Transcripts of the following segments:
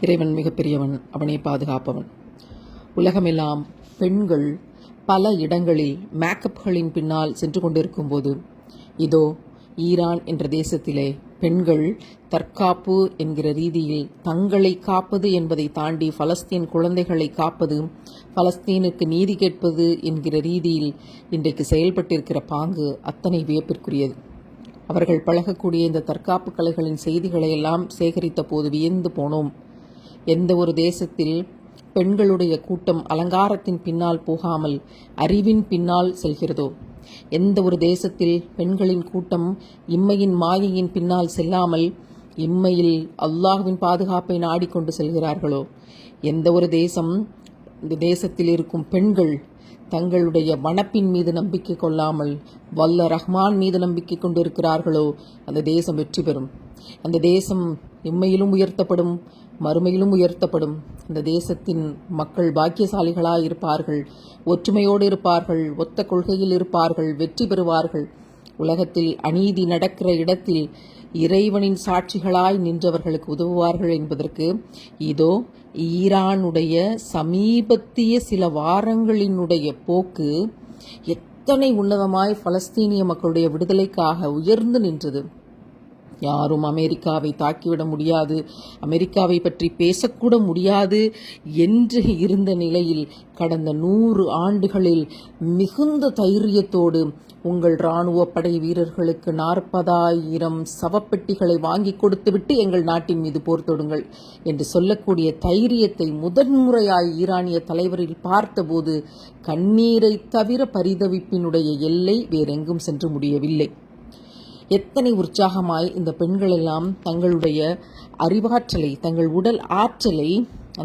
இறைவன் மிகப்பெரியவன் அவனை பாதுகாப்பவன். உலகமெல்லாம் பெண்கள் பல இடங்களில் மேக்கப்களின் பின்னால் சென்று கொண்டிருக்கும்போது இதோ ஈரான் என்ற தேசத்திலே பெண்கள் தற்காப்பு என்கிற ரீதியில் தங்களை காப்பது என்பதை தாண்டி பலஸ்தீன் குழந்தைகளை காப்பது பலஸ்தீனுக்கு நீதி கேட்பது என்கிற ரீதியில் இன்றைக்கு செயல்பட்டிருக்கிற பாங்கு அத்தனை வியப்பிற்குரியது. அவர்கள் பழகக்கூடிய இந்த தற்காப்பு கலைகளின் செய்திகளை எல்லாம் சேகரித்த போது வியந்து போனோம். எந்த ஒரு தேசத்தில் பெண்களுடைய கூட்டம் அலங்காரத்தின் பின்னால் போகாமல் அறிவின் பின்னால் செல்கிறதோ? எந்த ஒரு தேசத்தில் பெண்களின் கூட்டம் இம்மையின் மாயையின் பின்னால் செல்லாமல் இம்மையில் அல்லாஹுவின் பாதுகாப்பை நாடிக்கொண்டு செல்கிறார்களோ? எந்த ஒரு தேசம் இந்த தேசத்தில் இருக்கும் பெண்கள் தங்களுடைய வனப்பின் மீது நம்பிக்கை கொள்ளாமல் வல்ல ரஹ்மான் மீது நம்பிக்கை கொண்டிருக்கிறார்களோ அந்த தேசம் வெற்றி பெறும். அந்த தேசம் இம்மையிலும் உயர்த்தப்படும் மறுமையிலும் உயர்த்தப்படும். அந்த தேசத்தின் மக்கள் பாக்கியசாலிகளாய் இருப்பார்கள் ஒற்றுமையோடு இருப்பார்கள் ஒத்த கொள்கையில் இருப்பார்கள் வெற்றி பெறுவார்கள். உலகத்தில் அநீதி நடக்கிற இடத்தில் இறைவனின் சாட்சிகளாய் நின்றவர்களுக்கு உதவுவார்கள் என்பதற்கு இதோ ஈரானுடைய சமீபத்திய சில வாரங்களினுடைய போக்கு எத்தனை உன்னதமாய் பலஸ்தீனிய மக்களுடைய விடுதலைக்காக உயர்ந்து நின்றது. யாரும் அமெரிக்காவை தாக்கிவிட முடியாது. அமெரிக்காவை பற்றி பேசக்கூட முடியாது என்று இருந்த நிலையில் கடந்த நூறு ஆண்டுகளில் மிகுந்த தைரியத்தோடு உங்கள் இராணுவ படை வீரர்களுக்கு நாற்பதாயிரம் சவப்பெட்டிகளை வாங்கி கொடுத்துவிட்டு எங்கள் நாட்டின் மீது போர் தொடுங்கள் என்று சொல்லக்கூடிய தைரியத்தை முதன்முறையாய் ஈரானிய தலைவரில் பார்த்தபோது கண்ணீரை தவிர பரிதவிப்பினுடைய எல்லை வேறெங்கும் சென்று முடியவில்லை. எத்தனை உற்சாகமாய் இந்த பெண்கள் எல்லாம் தங்களுடைய அறிவாற்றலை தங்கள் உடல் ஆற்றலை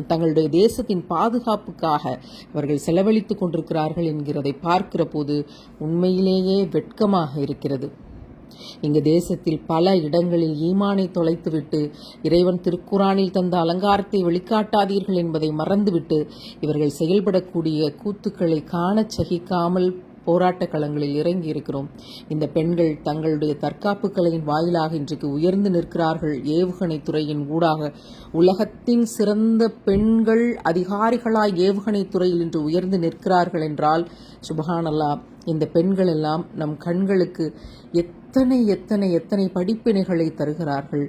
தங்களுடைய தேசத்தின் பாதுகாப்புக்காக அவர்கள் செலவழித்துக் கொண்டிருக்கிறார்கள் என்கிறதை பார்க்கிற போது உண்மையிலேயே வெட்கமாக இருக்கிறது. இங்கு தேசத்தில் பல இடங்களில் ஈமானை தொலைத்துவிட்டு இறைவன் திருக்குறானில் தந்த அலங்காரத்தை வெளிக்காட்டாதீர்கள் என்பதை மறந்துவிட்டு இவர்கள் செயல்படக்கூடிய கூத்துக்களை காணச் சகிக்காமல் போராட்ட களங்களில் இறங்கி இருக்கிறோம். இந்த பெண்கள் தங்களுடைய தற்காப்பு கலையின் வாயிலாக இன்றைக்கு உயர்ந்து நிற்கிறார்கள். ஏவுகணை துறையின் ஊடாக உலகத்தின் சிறந்த பெண்கள் அதிகாரிகளாய் ஏவுகணை துறையில் இன்று உயர்ந்து நிற்கிறார்கள் என்றால் சுபஹானல்லா இந்த பெண்கள் எல்லாம் நம் கண்களுக்கு எத்தனை எத்தனை எத்தனை படிப்பினைகளை தருகிறார்கள்.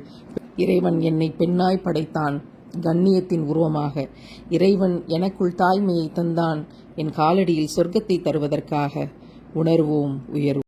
இறைவன் என்னை பெண்ணாய் படைத்தான். கண்ணியத்தின் உருவமாக. இறைவன் எனக்குள் தாய்மையை தந்தான். என் காலடியில் சொர்க்கத்தை தருவதற்காக உணர்வோம் உயர்வோம்.